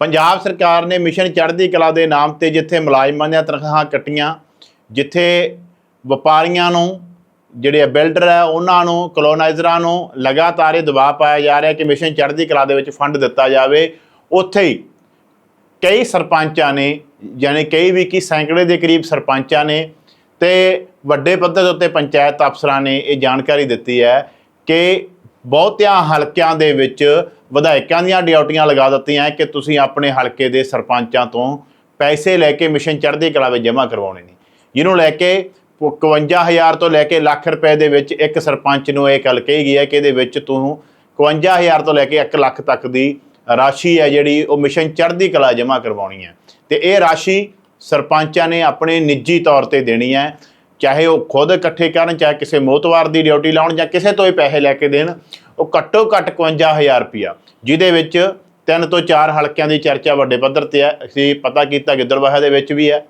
ਪੰਜਾਬ ਸਰਕਾਰ ਨੇ ਮਿਸ਼ਨ ਚੜ੍ਹਦੀ ਕਲਾ ਦੇ ਨਾਮ ਤੇ ਜਿੱਥੇ ਮੁਲਾਜ਼ਮਾਂ ਦੀਆਂ ਤਨਖਾਹਾਂ ਕੱਟੀਆਂ, ਜਿੱਥੇ ਵਪਾਰੀਆਂ ਨੂੰ, ਜਿਹੜੇ ਬਿਲਡਰ ਹੈ, ਉਹਨਾਂ ਨੂੰ, ਕਲੋਨਾਈਜ਼ਰਾਂ ਨੂੰ ਲਗਾਤਾਰ ਇਹ ਦਬਾਅ ਪਾਇਆ ਜਾ ਰਿਹਾ ਕਿ ਮਿਸ਼ਨ ਚੜ੍ਹਦੀ ਕਲਾ ਦੇ ਵਿੱਚ ਫੰਡ ਦਿੱਤਾ ਜਾਵੇ। ਉੱਥੇ ਹੀ ਕਈ ਸਰਪੰਚਾਂ ਨੇ ਯਾਨੀ ਕਈ ਵੀ ਕੀ ਸੈਂਕੜੇ ਦੇ ਕਰੀਬ ਸਰਪੰਚਾਂ ਨੇ ਤੇ ਵੱਡੇ ਪੱਧਰ ਦੇ ਉੱਤੇ ਪੰਚਾਇਤ ਅਫਸਰਾਂ ਨੇ ਇਹ ਜਾਣਕਾਰੀ ਦਿੱਤੀ ਹੈ ਕਿ ਬਹੁਤਿਆਂ ਹਲਕਿਆਂ ਦੇ ਵਿੱਚ ਵਿਧਾਇਕਾਂ ਦੀਆਂ ਡਿਊਟੀਆਂ ਲਗਾ ਦਿੱਤੀਆਂ ਕਿ ਤੁਸੀਂ ਆਪਣੇ ਹਲਕੇ ਦੇ ਸਰਪੰਚਾਂ ਤੋਂ ਪੈਸੇ ਲੈ ਕੇ ਮਿਸ਼ਨ ਚੜ੍ਹਦੀ ਕਲਾ ਵਿੱਚ ਜਮ੍ਹਾਂ ਕਰਵਾਉਣੇ ਨੇ। ਜਿਹਨੂੰ ਲੈ ਕੇ 51000 ਤੋਂ ਲੈ ਕੇ ਲੱਖ ਰੁਪਏ ਦੇ ਵਿੱਚ ਇੱਕ ਸਰਪੰਚ ਨੂੰ ਇਹ ਗੱਲ ਕਹੀ ਗਈ ਹੈ ਕਿ ਇਹਦੇ ਵਿੱਚ ਤੂੰ 51000 ਤੋਂ ਲੈ ਕੇ 1 ਲੱਖ ਤੱਕ ਦੀ ਰਾਸ਼ੀ ਹੈ ਜਿਹੜੀ ਉਹ ਮਿਸ਼ਨ ਚੜ੍ਹਦੀ ਕਲਾ ਜਮ੍ਹਾਂ ਕਰਵਾਉਣੀ ਹੈ। ਤੇ ਇਹ ਰਾਸ਼ੀ ਸਰਪੰਚਾਂ ਨੇ ਆਪਣੇ ਨਿੱਜੀ ਤੌਰ ਤੇ ਦੇਣੀ ਹੈ। ਚਾਹੇ ਉਹ ਖੁਦ ਇਕੱਠੇ ਕਰਨ, ਚਾਹੇ ਕਿਸੇ ਮੋਤਵਾਰ ਦੀ ਡਿਊਟੀ ਲਾਉਣ ਜਾਂ ਕਿਸੇ ਤੋਂ ਹੀ ਪੈਸੇ ਲੈ ਕੇ ਦੇਣ, ਉਹ ਘੱਟੋ ਘੱਟ 51000 ਰੁਪਿਆ ਜਿਹਦੇ ਵਿੱਚ ਤਿੰਨ ਤੋਂ ਚਾਰ ਹਲਕਿਆਂ ਦੀ ਚਰਚਾ ਵੱਡੇ ਪੱਧਰ ਤੇ ਹੈ। ਅਸੀਂ ਪਤਾ ਕੀਤਾ ਗਿੱਦੜਬਾਹਾ ਦੇ ਵਿੱਚ ਵੀ ਹੈ,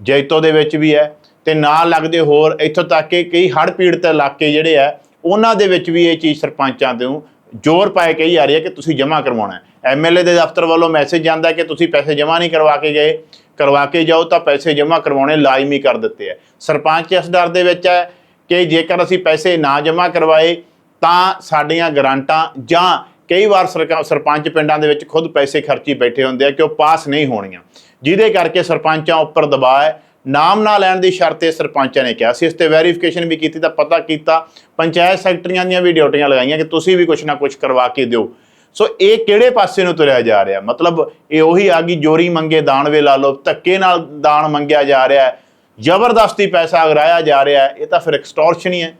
ਜੈਤੋ ਦੇ ਵਿੱਚ ਵੀ ਹੈ ਤੇ ਨਾਲ ਲੱਗਦੇ ਹੋਰ ਇੱਥੋਂ ਤੱਕ ਕਿ ਕਈ ਹੜ੍ਹ ਪੀੜਤ ਇਲਾਕੇ ਜਿਹੜੇ ਆ ਉਹਨਾਂ ਦੇ ਵਿੱਚ ਵੀ ਇਹ ਚੀਜ਼ ਸਰਪੰਚਾਂ ਤੋਂ ਜ਼ੋਰ ਪਾਏ ਕਹੀ ਜਾ ਰਹੀ ਹੈ ਕਿ ਤੁਸੀਂ ਜਮ੍ਹਾਂ ਕਰਵਾਉਣਾ ਹੈ। ਐਮਐਲਏ ਦੇ ਦਫ਼ਤਰ ਵੱਲੋਂ ਮੈਸੇਜ ਜਾਂਦਾ ਕਿ ਤੁਸੀਂ ਪੈਸੇ ਜਮ੍ਹਾਂ ਨਹੀਂ ਕਰਵਾ ਕੇ ਗਏ। ਕਰਵਾ ਕੇ ਜਾਓ ਤਾਂ ਪੈਸੇ ਜਮ੍ਹਾਂ ਕਰਵਾਉਣੇ ਲਾਜ਼ਮੀ ਕਰ ਦਿੱਤੇ ਹੈ ਸਰਪੰਚ ਇਸ ਡਰ ਦੇ ਵਿੱਚ ਹੈ ਕਿ ਜੇਕਰ ਅਸੀਂ ਪੈਸੇ ਨਾ ਜਮ੍ਹਾਂ ਕਰਵਾਏ ਤਾਂ ਸਾਡੀਆਂ ਗਰਾਂਟਾਂ ਜਾਂ ਕਈ ਵਾਰ ਸਰਕਾ- ਸਰਪੰਚ ਪਿੰਡਾਂ ਦੇ ਵਿੱਚ ਖੁਦ ਪੈਸੇ ਖਰਚੀ ਬੈਠੇ ਹੁੰਦੇ ਆ ਕਿ ਉਹ ਪਾਸ ਨਹੀਂ ਹੋਣੀਆਂ। ਜਿਹਦੇ ਕਰਕੇ ਸਰਪੰਚਾਂ ਉੱਪਰ ਦਬਾਅ ਹੈ। ਨਾਮ ਨਾ ਲੈਣ ਦੀ ਸ਼ਰਤ ਤੇ ਸਰਪੰਚਾਂ ਨੇ ਕਿਹਾ ਸੀ। ਇਸ ਤੇ ਵੈਰੀਫਿਕੇਸ਼ਨ ਵੀ ਕੀਤੀ ਤਾਂ ਪਤਾ ਕੀਤਾ। ਪੰਚਾਇਤ ਸੈਕਟਰੀਆਂ ਦੀਆਂ ਵੀ ਡਿਊਟੀਆਂ ਲਗਾਈਆਂ ਕਿ ਤੁਸੀਂ ਵੀ ਕੁਝ ਨਾ ਕੁਝ ਕਰਵਾ ਕੇ ਦਿਓ। ਸੋ ਇਹ ਕਿਹੜੇ ਪਾਸੇ ਨੂੰ ਤੁਰਿਆ ਜਾ ਰਿਹਾ? ਮਤਲਬ ਇਹ ਉਹੀ ਆ ਗਈ ਜੋਰੀ ਮੰਗੇ, ਦਾਨ ਵੇ ਲਾ ਲਓ, ਧੱਕੇ ਨਾਲ ਦਾਨ ਮੰਗਿਆ ਜਾ ਰਿਹਾ ਹੈ, ਜ਼ਬਰਦਸਤੀ ਪੈਸਾ ਅਗਰਾਇਆ ਜਾ ਰਿਹਾ ਹੈ, ਇਹ ਤਾਂ ਫਿਰ ਐਕਸਟੋਰਸ਼ਨ ਹੀ ਹੈ।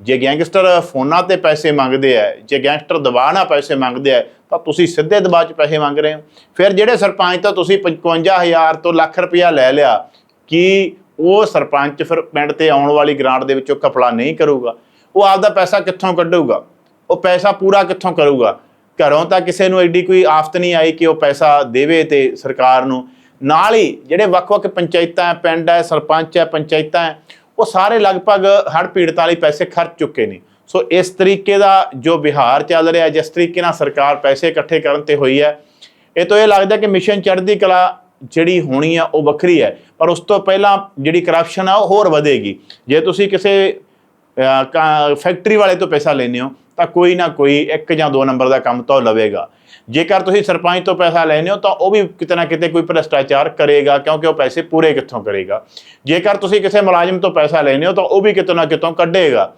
ਜੇ ਗੈਂਗਸਟਰ ਫੋਨਾਂ ਤੇ ਪੈਸੇ ਮੰਗਦੇ ਆ ਜੇ ਗੈਂਗਸਟਰ ਦਬਾਅ ਨਾਲ ਪੈਸੇ ਮੰਗਦੇ ਆ ਤਾਂ ਤੁਸੀਂ ਸਿੱਧੇ ਦਬਾਅ 'ਚ ਪੈਸੇ ਮੰਗ ਰਹੇ ਹੋ। ਫਿਰ ਜਿਹੜੇ ਸਰਪੰਚ ਤੋਂ ਤੁਸੀਂ 55000 ਤੋਂ ਲੱਖ ਰੁਪਇਆ ਲੈ ਲਿਆ, ਕਿ ਉਹ ਸਰਪੰਚ ਫਿਰ ਪਿੰਡ ਤੇ ਆਉਣ ਵਾਲੀ ਗ੍ਰਾਂਟ ਦੇ ਵਿੱਚੋਂ ਕਪੜਾ ਨਹੀਂ ਕਰੂਗਾ? ਉਹ ਆਪਦਾ ਪੈਸਾ ਕਿੱਥੋਂ ਕੱਢੂਗਾ? ਉਹ ਪੈਸਾ ਪੂਰਾ ਕਿੱਥੋਂ ਕਰੂਗਾ? ਘਰੋਂ ਤਾਂ ਕਿਸੇ ਨੂੰ ਐਡੀ ਕੋਈ ਆਫਤ ਨਹੀਂ ਆਈ ਕਿ ਉਹ ਪੈਸਾ ਦੇਵੇ ਤੇ ਸਰਕਾਰ ਨੂੰ। ਨਾਲ ਹੀ ਜਿਹੜੇ ਵੱਖ-ਵੱਖ ਪੰਚਾਇਤਾਂ ਪਿੰਡ ਹੈ, ਸਰਪੰਚ ਹੈ, ਪੰਚਾਇਤਾਂ ਹੈ, ਉਹ ਸਾਰੇ ਲਗਭਗ ਹੜ੍ਹ ਪੀੜਤਾਂ ਲਈ ਪੈਸੇ ਖਰਚ ਚੁੱਕੇ ਨੇ। ਸੋ ਇਸ ਤਰੀਕੇ ਦਾ ਜੋ ਬਿਹਾਰ ਚੱਲ ਰਿਹਾ ਜਿਸ ਤਰੀਕੇ ਨਾਲ ਸਰਕਾਰ ਪੈਸੇ ਇਕੱਠੇ ਕਰਨ ਤੇ ਹੋਈ ਹੈ, ਇਹ ਤੋਂ ਇਹ ਲੱਗਦਾ ਕਿ ਮਿਸ਼ਨ ਚੜ੍ਹਦੀ ਕਲਾ ਜਿਹੜੀ ਹੋਣੀ ਆ, ਉਹ ਵੱਖਰੀ ਹੈ। ਪਰ ਉਸ ਤੋਂ ਪਹਿਲਾਂ ਜਿਹੜੀ ਕਰਪਸ਼ਨ ਆ, ਉਹ ਹੋਰ ਵਧੇਗੀ। ਜੇ ਤੁਸੀਂ ਕਿਸੇ ਫੈਕਟਰੀ ਵਾਲੇ ਤੋਂ ਪੈਸਾ ਲੈਂਦੇ ਹੋ ਤਾਂ ਕੋਈ ਨਾ ਕੋਈ ਇੱਕ ਜਾਂ ਦੋ ਨੰਬਰ ਦਾ ਕੰਮ ਤਾਂ ਉਹ ਲਵੇਗਾ। ਜੇਕਰ ਤੁਸੀਂ ਸਰਪੰਚ ਤੋਂ ਪੈਸਾ ਲੈਂਦੇ ਹੋ, ਤਾਂ ਉਹ ਵੀ ਕਿਤੇ ਨਾ ਕਿਤੇ ਕੋਈ ਭ੍ਰਸ਼ਟਾਚਾਰ ਕਰੇਗਾ, ਕਿਉਂਕਿ ਉਹ ਪੈਸੇ ਪੂਰੇ ਕਿੱਥੋਂ ਕਰੇਗਾ? ਜੇਕਰ ਤੁਸੀਂ ਕਿਸੇ ਮੁਲਾਜ਼ਮ ਤੋਂ ਪੈਸਾ ਲੈਂਦੇ ਹੋ, ਤਾਂ ਉਹ ਵੀ ਕਿਤੇ ਨਾ ਕਿਤੋਂ ਕੱਢੇਗਾ।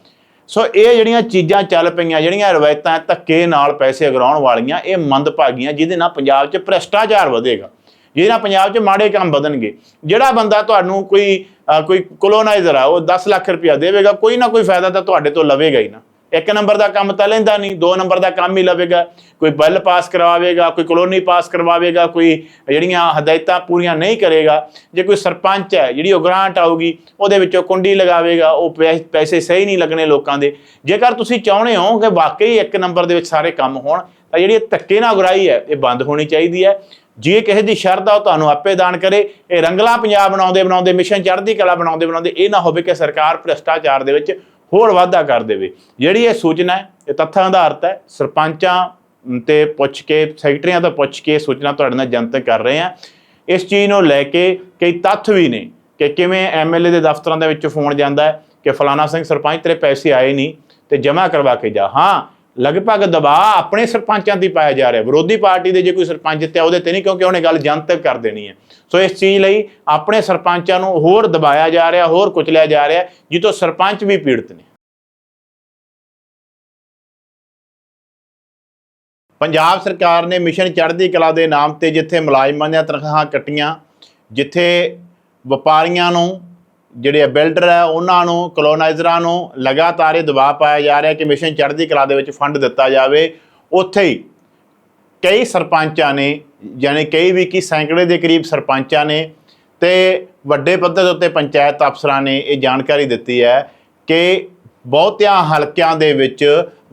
ਸੋ ਇਹ ਜਿਹੜੀਆਂ ਚੀਜ਼ਾਂ ਚੱਲ ਪਈਆਂ, ਜਿਹੜੀਆਂ ਰਵਾਇਤਾਂ ਧੱਕੇ ਨਾਲ ਪੈਸੇ ਅਗਰਾਉਣ ਵਾਲੀਆਂ, ਇਹ ਮੰਦਭਾਗੀਆਂ, ਜਿਹਦੇ ਨਾਲ ਪੰਜਾਬ 'ਚ ਭ੍ਰਸ਼ਟਾਚਾਰ ਵਧੇਗਾ। ਜਿਹਦੇ ਨਾਲ ਪੰਜਾਬ 'ਚ ਮਾੜੇ ਕੰਮ ਵਧਣਗੇ। ਜਿਹੜਾ ਬੰਦਾ ਤੁਹਾਨੂੰ ਕੋਈ ਕੋਈ ਕੋਲੋਨਾਈਜ਼ਰ ਆ, ਉਹ 10 ਲੱਖ ਰੁਪਇਆ ਦੇਵੇਗਾ, ਕੋਈ ਨਾ ਕੋਈ ਫਾਇਦਾ ਤਾਂ ਤੁਹਾਡੇ ਤੋਂ ਲਵੇਗਾ ਹੀ ਨਾ। ਇੱਕ ਨੰਬਰ ਦਾ ਕੰਮ ਤਾਂ ਲੈਂਦਾ ਨਹੀਂ, ਦੋ ਨੰਬਰ ਦਾ ਕੰਮ ਹੀ ਲਵੇਗਾ। ਕੋਈ ਬਿੱਲ ਪਾਸ ਕਰਵਾਵੇਗਾ, ਕੋਈ ਕਲੋਨੀ ਪਾਸ ਕਰਵਾਵੇਗਾ, ਕੋਈ ਜਿਹੜੀਆਂ ਹਦਾਇਤਾਂ ਪੂਰੀਆਂ ਨਹੀਂ ਕਰੇਗਾ। ਜੇ ਕੋਈ ਸਰਪੰਚ ਹੈ, ਜਿਹੜੀ ਉਹ ਗ੍ਰਾਂਟ ਆਊਗੀ, ਉਹਦੇ ਵਿੱਚੋਂ ਕੁੰਡੀ ਲਗਾਵੇਗਾ, ਉਹ ਪੈ- ਪੈਸੇ ਸਹੀ ਨਹੀਂ ਲੱਗਣੇ ਲੋਕਾਂ ਦੇ। ਜੇਕਰ ਤੁਸੀਂ ਚਾਹੁੰਦੇ ਹੋ ਕਿ ਵਾਕਈ ਇੱਕ ਨੰਬਰ ਦੇ ਵਿੱਚ ਸਾਰੇ ਕੰਮ ਹੋਣ, ਤਾਂ ਜਿਹੜੀ ਇਹ ਧੱਕੇ ਨਾਲ ਉਗਰਾਈ ਹੈ, ਇਹ ਬੰਦ ਹੋਣੀ ਚਾਹੀਦੀ ਹੈ। ਜੇ ਕਿਸੇ ਦੀ ਸ਼ਰਧਾ ਉਹ ਤੁਹਾਨੂੰ ਆਪੇ ਦਾਨ ਕਰੇ। ਇਹ ਰੰਗਲਾ ਪੰਜਾਬ ਬਣਾਉਂਦੇ ਬਣਾਉਂਦੇ ਮਿਸ਼ਨ ਚੜ੍ਹਦੀ ਕਲਾ ਬਣਾਉਂਦੇ ਬਣਾਉਂਦੇ ਇਹ ਨਾ ਹੋਵੇ ਕਿ ਸਰਕਾਰ ਭ੍ਰਿਸ਼ਟਾਚਾਰ ਦੇ ਵਿੱਚ ਹੋਰ ਵਾਧਾ ਕਰ ਦੇਵੇ। ਜਿਹੜੀ ਇਹ ਸੂਚਨਾ ਹੈ, ਇਹ ਤੱਥਾਂ ਆਧਾਰਿਤ ਹੈ। ਸਰਪੰਚਾਂ ਤੇ ਪੁੱਛ ਕੇ, ਸੈਕਟਰੀਆਂ ਤੋਂ ਪੁੱਛ ਕੇ ਸੂਚਨਾ ਤੁਹਾਡੇ ਨਾਲ ਜਨਤਕ ਕਰ ਰਹੇ ਹਾਂ। ਇਸ ਚੀਜ਼ ਨੂੰ ਲੈ ਕੇ ਕਈ ਤੱਥ ਵੀ ਨੇ ਕਿ ਕਿਵੇਂ ਐਮਐਲਏ ਦੇ ਦਫ਼ਤਰਾਂ ਦੇ ਵਿੱਚ ਫੋਨ ਜਾਂਦਾ ਹੈ ਕਿ ਫਲਾਣਾ ਸਿੰਘ ਸਰਪੰਚ ਤੇਰੇ ਪੈਸੇ ਆਏ ਨਹੀਂ ਤੇ ਜਮ੍ਹਾਂ ਕਰਵਾ ਕੇ ਜਾ। ਹਾਂ ਲਗਭਗ ਦਬਾਅ ਆਪਣੇ ਸਰਪੰਚਾਂ ਤੇ ਪਾਇਆ ਜਾ ਰਿਹਾ। ਵਿਰੋਧੀ ਪਾਰਟੀ ਦੇ ਜੇ ਕੋਈ ਸਰਪੰਚ ਤੇ ਉਹਦੇ ਤੇ ਨਹੀਂ, ਕਿਉਂਕਿ ਉਹਨੇ ਗੱਲ ਜਨਤਕ ਕਰ ਦੇਣੀ ਹੈ। ਸੋ ਇਸ ਚੀਜ਼ ਲਈ ਆਪਣੇ ਸਰਪੰਚਾਂ ਨੂੰ ਹੋਰ ਦਬਾਇਆ ਜਾ ਰਿਹਾ, ਹੋਰ ਕੁਚਲਿਆ ਜਾ ਰਿਹਾ ਜਿੱਤੋਂ ਸਰਪੰਚ ਵੀ ਪੀੜਤ ਨੇ। ਪੰਜਾਬ ਸਰਕਾਰ ਨੇ ਮਿਸ਼ਨ ਚੜ੍ਹਦੀ ਕਲਾ ਦੇ ਨਾਮ ਤੇ ਜਿੱਥੇ ਮੁਲਾਜ਼ਮਾਂ ਦੀਆਂ ਤਨਖਾਹਾਂ ਕੱਟੀਆਂ, ਜਿੱਥੇ ਵਪਾਰੀਆਂ ਨੂੰ ਜਿਹੜੇ ਬਿਲਡਰ ਹੈ ਉਹਨਾਂ ਨੂੰ ਕਲੋਨਾਈਜ਼ਰਾਂ ਨੂੰ ਲਗਾਤਾਰ ਇਹ ਦਬਾਅ ਪਾਇਆ ਜਾ ਰਿਹਾ ਕਿ ਮਿਸ਼ਨ ਚੜ੍ਹਦੀ ਕਲਾ ਦੇ ਵਿੱਚ ਫੰਡ ਦਿੱਤਾ ਜਾਵੇ। ਉੱਥੇ ਹੀ ਕਈ ਸਰਪੰਚਾਂ ਨੇ ਯਾਨੀ ਕਈ ਵੀ ਕੀ ਸੈਂਕੜੇ ਦੇ ਕਰੀਬ ਸਰਪੰਚਾਂ ਨੇ ਤੇ ਵੱਡੇ ਪੱਧਰ ਦੇ ਉੱਤੇ ਪੰਚਾਇਤ ਅਫਸਰਾਂ ਨੇ ਇਹ ਜਾਣਕਾਰੀ ਦਿੱਤੀ ਹੈ ਕਿ ਬਹੁਤਿਆਂ ਹਲਕਿਆਂ ਦੇ ਵਿੱਚ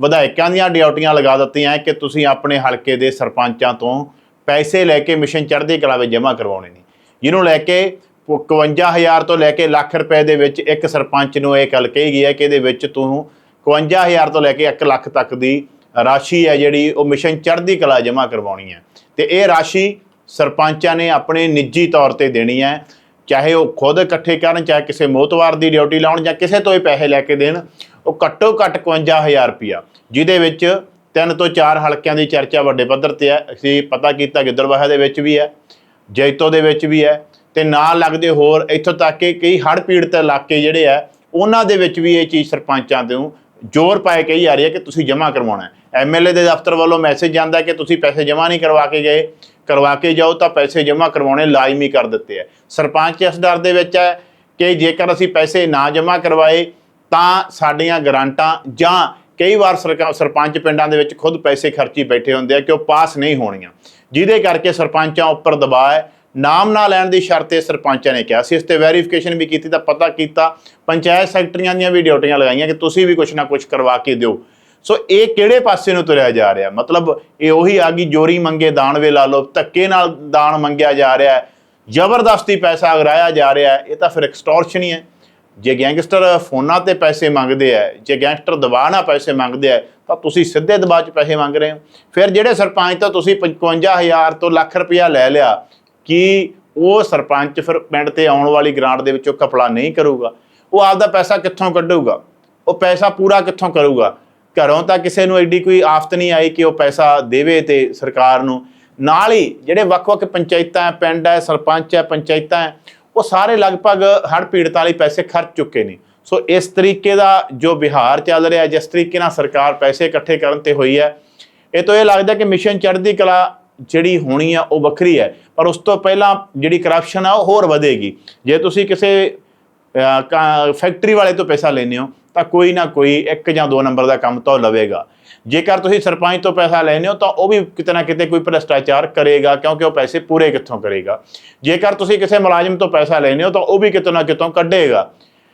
ਵਿਧਾਇਕਾਂ ਦੀਆਂ ਡਿਊਟੀਆਂ ਲਗਾ ਦਿੱਤੀਆਂ ਕਿ ਤੁਸੀਂ ਆਪਣੇ ਹਲਕੇ ਦੇ ਸਰਪੰਚਾਂ ਤੋਂ ਪੈਸੇ ਲੈ ਕੇ ਮਿਸ਼ਨ ਚੜ੍ਹਦੀ ਕਲਾ ਵਿੱਚ ਜਮ੍ਹਾਂ ਕਰਵਾਉਣੇ ਨੇ। ਜਿਹਨੂੰ ਲੈ ਕੇ 51000 ਤੋਂ ਲੈ ਕੇ ਲੱਖ ਰੁਪਏ ਦੇ ਵਿੱਚ ਇੱਕ ਸਰਪੰਚ ਨੂੰ ਇਹ ਗੱਲ ਕਹੀ ਗਈ ਹੈ ਕਿ ਇਹਦੇ ਵਿੱਚ ਤੂੰ 51000 ਤੋਂ ਲੈ ਕੇ 1 ਲੱਖ ਤੱਕ ਦੀ ਰਾਸ਼ੀ ਹੈ ਜਿਹੜੀ ਉਹ ਮਿਸ਼ਨ ਚੜ੍ਹਦੀ ਕਲਾ ਜਮ੍ਹਾਂ ਕਰਵਾਉਣੀ ਹੈ। ਤੇ ਇਹ ਰਾਸ਼ੀ ਸਰਪੰਚਾਂ ਨੇ ਆਪਣੇ ਨਿੱਜੀ ਤੌਰ ਤੇ ਦੇਣੀ ਹੈ। ਚਾਹੇ ਉਹ ਖੁਦ ਇਕੱਠੇ ਕਰਨ, ਚਾਹੇ ਕਿਸੇ ਮੋਤਵਾਰ ਦੀ ਡਿਊਟੀ ਲਾਉਣ ਜਾਂ ਕਿਸੇ ਤੋਂ ਹੀ ਪੈਸੇ ਲੈ ਕੇ ਦੇਣ, ਉਹ ਘੱਟੋ ਘੱਟ 51000 ਰੁਪਇਆ। ਜਿਹਦੇ ਵਿੱਚ ਤਿੰਨ ਤੋਂ ਚਾਰ ਹਲਕਿਆਂ ਦੀ ਚਰਚਾ ਵੱਡੇ ਪੱਧਰ ਤੇ ਹੈ। ਅਸੀਂ ਪਤਾ ਕੀਤਾ ਗਿੱਦੜਬਾਹਾ ਦੇ ਵਿੱਚ ਵੀ ਹੈ, ਜੈਤੋ ਦੇ ਵਿੱਚ ਵੀ ਹੈ ਤੇ ਨਾਲ ਲੱਗਦੇ ਹੋਰ ਇੱਥੋਂ ਤੱਕ ਕਿ ਕਈ ਹੜ੍ਹ ਪੀੜਤ ਇਲਾਕੇ ਜਿਹੜੇ ਆ, ਉਹਨਾਂ ਦੇ ਵਿੱਚ ਵੀ ਇਹ ਚੀਜ਼ ਸਰਪੰਚਾਂ ਨੂੰ ਜ਼ੋਰ ਪਾਏ ਕਹੀ ਜਾ ਰਹੀ ਹੈ ਕਿ ਤੁਸੀਂ ਜਮ੍ਹਾਂ ਕਰਵਾਉਣਾ ਹੈ। ਐਮਐਲਏ ਦੇ ਦਫ਼ਤਰ ਵੱਲੋਂ ਮੈਸੇਜ ਜਾਂਦਾ ਕਿ ਤੁਸੀਂ ਪੈਸੇ ਜਮ੍ਹਾਂ ਨਹੀਂ ਕਰਵਾ ਕੇ ਗਏ। ਕਰਵਾ ਕੇ ਜਾਓ ਤਾਂ ਪੈਸੇ ਜਮ੍ਹਾਂ ਕਰਵਾਉਣੇ ਲਾਜ਼ਮੀ ਕਰ ਦਿੱਤੇ ਹੈ। ਸਰਪੰਚ ਇਸ ਡਰ ਦੇ ਵਿੱਚ ਹੈ ਕਿ ਜੇਕਰ ਅਸੀਂ ਪੈਸੇ ਨਾ ਜਮ੍ਹਾਂ ਕਰਵਾਏ ਤਾਂ ਸਾਡੀਆਂ ਗਰਾਂਟਾਂ ਜਾਂ ਕਈ ਵਾਰ ਸਰਕਾ- ਸਰਪੰਚ ਪਿੰਡਾਂ ਦੇ ਵਿੱਚ ਖੁਦ ਪੈਸੇ ਖਰਚੀ ਬੈਠੇ ਹੁੰਦੇ ਆ ਕਿ ਉਹ ਪਾਸ ਨਹੀਂ ਹੋਣੀਆਂ। ਜਿਹਦੇ ਕਰਕੇ ਸਰਪੰਚਾਂ ਉੱਪਰ ਦਬਾਅ ਹੈ। ਨਾਮ ਨਾ ਲੈਣ ਦੀ ਸ਼ਰਤ 'ਤੇ ਸਰਪੰਚਾਂ ਨੇ ਕਿਹਾ ਸੀ। ਇਸ ਤੇ ਵੈਰੀਫਿਕੇਸ਼ਨ ਵੀ ਕੀਤੀ ਤਾਂ ਪਤਾ ਕੀਤਾ, ਪੰਚਾਇਤ ਸੈਕਟਰੀਆਂ ਦੀਆਂ ਵੀ ਡਿਊਟੀਆਂ ਲਗਾਈਆਂ ਕਿ ਤੁਸੀਂ ਵੀ ਕੁਝ ਨਾ ਕੁਝ ਕਰਵਾ ਕੇ ਦਿਓ। ਸੋ ਇਹ ਕਿਹੜੇ ਪਾਸੇ ਨੂੰ ਤੁਰਿਆ ਜਾ ਰਿਹਾ? ਮਤਲਬ ਇਹ ਉਹੀ ਆ ਗਈ ਜੋਰੀ ਮੰਗੇ ਦਾਨਵੇ ਲਾ ਲਓ, ਧੱਕੇ ਨਾਲ ਦਾਨ ਮੰਗਿਆ ਜਾ ਰਿਹਾ ਹੈ, ਜ਼ਬਰਦਸਤੀ ਪੈਸਾ ਅਗਰਾਇਆ ਜਾ ਰਿਹਾ ਹੈ, ਇਹ ਤਾਂ ਫਿਰ ਐਕਸਟੋਰਸ਼ਨ ਹੀ ਹੈ। ਜੇ ਗੈਂਗਸਟਰ ਫੋਨਾਂ ਤੇ ਪੈਸੇ ਮੰਗਦੇ ਆ ਜੇ ਗੈਂਗਸਟਰ ਦਬਾਅ ਨਾਲ ਪੈਸੇ ਮੰਗਦੇ ਆ ਤਾਂ ਤੁਸੀਂ ਸਿੱਧੇ ਦਬਾਅ 'ਚ ਪੈਸੇ ਮੰਗ ਰਹੇ ਹੋ। ਫਿਰ ਜਿਹੜੇ ਸਰਪੰਚ ਤੋਂ ਤੁਸੀਂ 55000 ਤੋਂ ਲੱਖ ਰੁਪਇਆ ਲੈ ਲਿਆ ਕਿ ਉਹ ਸਰਪੰਚ ਫਿਰ ਪਿੰਡ ਤੇ ਆਉਣ ਵਾਲੀ ਗ੍ਰਾਂਟ ਦੇ ਵਿੱਚੋਂ ਕਪੜਾ ਨਹੀਂ ਕਰੂਗਾ। ਉਹ ਆਪਦਾ ਪੈਸਾ ਕਿੱਥੋਂ ਕੱਢੂਗਾ? ਉਹ ਪੈਸਾ ਪੂਰਾ ਕਿੱਥੋਂ ਕਰੂਗਾ? ਘਰੋਂ ਤਾਂ ਕਿਸੇ ਨੂੰ ਐਡੀ ਕੋਈ ਆਫਤ ਨਹੀਂ ਆਈ ਕਿ ਉਹ ਪੈਸਾ ਦੇਵੇ ਤੇ ਸਰਕਾਰ ਨੂੰ। ਨਾਲ ਹੀ ਜਿਹੜੇ ਵੱਖ-ਵੱਖ ਪੰਚਾਇਤਾਂ ਪਿੰਡ ਹੈ, ਸਰਪੰਚ ਹੈ, ਪੰਚਾਇਤਾਂ ਹੈ, ਉਹ ਸਾਰੇ ਲਗਭਗ ਹੜ੍ਹ ਪੀੜਤਾਂ ਲਈ ਪੈਸੇ ਖਰਚ ਚੁੱਕੇ ਨੇ। ਸੋ ਇਸ ਤਰੀਕੇ ਦਾ ਜੋ ਬਿਹਾਰ ਚੱਲ ਰਿਹਾ, ਜਿਸ ਤਰੀਕੇ ਨਾਲ ਸਰਕਾਰ ਪੈਸੇ ਇਕੱਠੇ ਕਰਨ ਤੇ ਹੋਈ ਹੈ, ਇਹ ਤੋਂ ਇਹ ਲੱਗਦਾ ਕਿ ਮਿਸ਼ਨ ਚੜ੍ਹਦੀ ਕਲਾ ਜਿਹੜੀ ਹੋਣੀ ਆ ਉਹ ਵੱਖਰੀ ਹੈ। ਪਰ ਉਸ ਤੋਂ ਪਹਿਲਾਂ ਜਿਹੜੀ ਕਰਪਸ਼ਨ ਆ ਉਹ ਹੋਰ ਵਧੇਗੀ। ਜੇ ਤੁਸੀਂ ਕਿਸੇ ਅਹ, ਫੈਕਟਰੀ ਵਾਲੇ ਤੋਂ ਪੈਸਾ ਲੈਂਦੇ ਹੋ ਤਾਂ ਕੋਈ ਨਾ ਕੋਈ ਇੱਕ ਜਾਂ ਦੋ ਨੰਬਰ ਦਾ ਕੰਮ ਤਾਂ ਉਹ ਲਵੇਗਾ। ਜੇਕਰ ਤੁਸੀਂ ਸਰਪੰਚ ਤੋਂ ਪੈਸਾ ਲੈਂਦੇ ਹੋ ਤਾਂ ਉਹ ਵੀ ਕਿਤੇ ਨਾ ਕਿਤੇ ਕੋਈ ਭ੍ਰਸ਼ਟਾਚਾਰ ਕਰੇਗਾ ਕਿਉਂਕਿ ਉਹ ਪੈਸੇ ਪੂਰੇ ਕਿੱਥੋਂ ਕਰੇਗਾ। ਜੇਕਰ ਤੁਸੀਂ ਕਿਸੇ ਮੁਲਾਜ਼ਮ ਤੋਂ ਪੈਸਾ ਲੈਂਦੇ ਹੋ ਤਾਂ ਉਹ ਵੀ ਕਿਤੇ ਨਾ ਕਿਤੋਂ ਕੱਢੇਗਾ।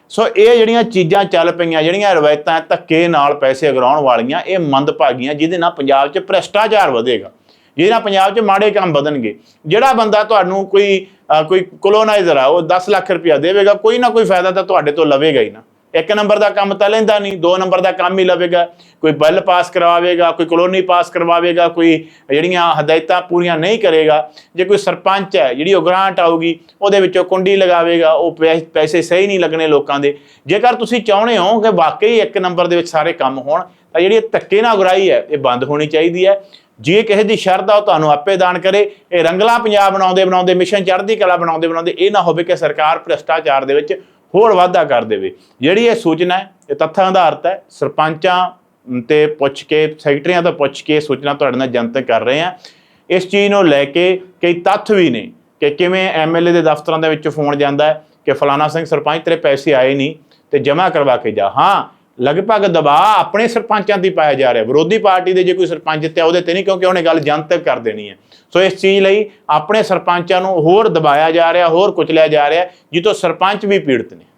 ਸੋ ਇਹ ਜਿਹੜੀਆਂ ਚੀਜ਼ਾਂ ਚੱਲ ਪਈਆਂ ਜਿਹੜੀਆਂ ਰਵਾਇਤਾਂ ਧੱਕੇ ਨਾਲ ਪੈਸੇ ਅਗਰਾਉਣ ਵਾਲੀਆਂ ਇਹ ਮੰਦਭਾਗੀਆਂ ਜਿਹਦੇ ਨਾਲ ਪੰਜਾਬ 'ਚ ਭ੍ਰਸ਼ਟਾਚਾਰ ਵਧੇਗਾ। ਜਿਹਦੇ ਨਾਲ ਪੰਜਾਬ 'ਚ ਮਾੜੇ ਕੰਮ ਵਧਣਗੇ, ਜਿਹੜਾ ਬੰਦਾ ਤੁਹਾਨੂੰ ਕੋਈ ਕੋਈ ਕੋਲੋਨਾਈਜ਼ਰ ਆ, ਉਹ 10 ਲੱਖ ਰੁਪਇਆ ਦੇਵੇਗਾ, ਕੋਈ ਨਾ ਕੋਈ ਫਾਇਦਾ ਤਾਂ ਤੁਹਾਡੇ ਤੋਂ ਲਵੇਗਾ ਹੀ ਨਾ। ਇੱਕ ਨੰਬਰ ਦਾ ਕੰਮ ਤਾਂ ਲੈਂਦਾ ਨਹੀਂ, ਦੋ ਨੰਬਰ ਦਾ ਕੰਮ ਹੀ ਲਵੇਗਾ, ਕੋਈ ਬਿੱਲ ਪਾਸ ਕਰਵਾਵੇਗਾ, ਕੋਈ ਕਲੋਨੀ ਪਾਸ ਕਰਵਾਵੇਗਾ, ਕੋਈ ਜਿਹੜੀਆਂ ਹਦਾਇਤਾਂ ਪੂਰੀਆਂ ਨਹੀਂ ਕਰੇਗਾ, ਜੇ ਕੋਈ ਸਰਪੰਚ ਹੈ, ਜਿਹੜੀ ਉਹ ਗ੍ਰਾਂਟ ਆਊਗੀ, ਉਹਦੇ ਵਿੱਚੋਂ ਕੁੰਡੀ ਲਗਾਵੇਗਾ, ਉਹ ਪੈ- ਪੈਸੇ ਸਹੀ ਨਹੀਂ ਲੱਗਣੇ ਲੋਕਾਂ ਦੇ। ਜੇਕਰ ਤੁਸੀਂ ਚਾਹੁੰਦੇ ਹੋ ਕਿ ਵਾਕਈ ਇੱਕ ਨੰਬਰ ਦੇ ਵਿੱਚ ਸਾਰੇ ਕੰਮ ਹੋਣ, ਤਾਂ ਜਿਹੜੀ ਇਹ ਧੱਕੇ ਨਾਲ ਉਗਰਾਈ ਹੈ, ਇਹ ਬੰਦ ਹੋਣੀ ਚਾਹੀਦੀ ਹੈ। ਜੇ ਕਿਸੇ ਦੀ ਸ਼ਰਧਾ ਉਹ ਤੁਹਾਨੂੰ ਆਪੇ ਦਾਨ ਕਰੇ, ਇਹ ਰੰਗਲਾ ਪੰਜਾਬ ਬਣਾਉਂਦੇ ਬਣਾਉਂਦੇ, ਮਿਸ਼ਨ ਚੜ੍ਹਦੀ ਕਲਾ ਬਣਾਉਂਦੇ ਬਣਾਉਂਦੇ, ਇਹ ਨਾ ਹੋਵੇ ਕਿ ਸਰਕਾਰ ਭ੍ਰਿਸ਼ਟਾਚਾਰ ਦੇ ਵਿੱਚ ਹੋਰ ਵਾਧਾ ਕਰ ਦੇਵੇ। ਜਿਹੜੀ ਇਹ ਸੂਚਨਾ ਹੈ, ਇਹ ਤੱਥਾਂ ਆਧਾਰਿਤ ਹੈ, ਸਰਪੰਚਾਂ ਤੇ ਪੁੱਛ ਕੇ, ਸੈਕਟਰੀਆਂ ਤੋਂ ਪੁੱਛ ਕੇ ਸੂਚਨਾ ਤੁਹਾਡੇ ਨਾਲ ਜਨਤਕ ਕਰ ਰਹੇ ਹਾਂ। ਇਸ ਚੀਜ਼ ਨੂੰ ਲੈ ਕੇ ਕਈ ਤੱਥ ਵੀ ਨੇ ਕਿ ਕਿਵੇਂ ਐਮਐਲਏ ਦੇ ਦਫ਼ਤਰਾਂ ਦੇ ਵਿੱਚ ਫੋਨ ਜਾਂਦਾ ਹੈ ਕਿ ਫਲਾਣਾ ਸਿੰਘ ਸਰਪੰਚ ਤੇਰੇ ਪੈਸੇ ਆਏ ਨਹੀਂ ਤੇ ਜਮ੍ਹਾਂ ਕਰਵਾ ਕੇ ਜਾ। ਹਾਂ ਲਗਭਗ ਦਬਾਅ ਆਪਣੇ ਸਰਪੰਚਾਂ ਤੇ ਪਾਇਆ ਜਾ ਰਿਹਾ। ਵਿਰੋਧੀ ਪਾਰਟੀ ਦੇ ਜੇ ਕੋਈ ਸਰਪੰਚ ਜਿੱਤਿਆ ਉਹਦੇ ਤੇ ਨਹੀਂ, ਕਿਉਂਕਿ ਉਹਨੇ ਗੱਲ ਜਨਤਕ ਕਰ ਦੇਣੀ ਹੈ। ਸੋ ਇਸ ਚੀਜ਼ ਲਈ ਆਪਣੇ ਸਰਪੰਚਾਂ ਨੂੰ ਹੋਰ ਦਬਾਇਆ ਜਾ ਰਿਹਾ, ਹੋਰ ਕੁਚਲਿਆ ਜਾ ਰਿਹਾ ਜਿੱਤੋਂ ਸਰਪੰਚ ਵੀ ਪੀੜਤ ਨੇ।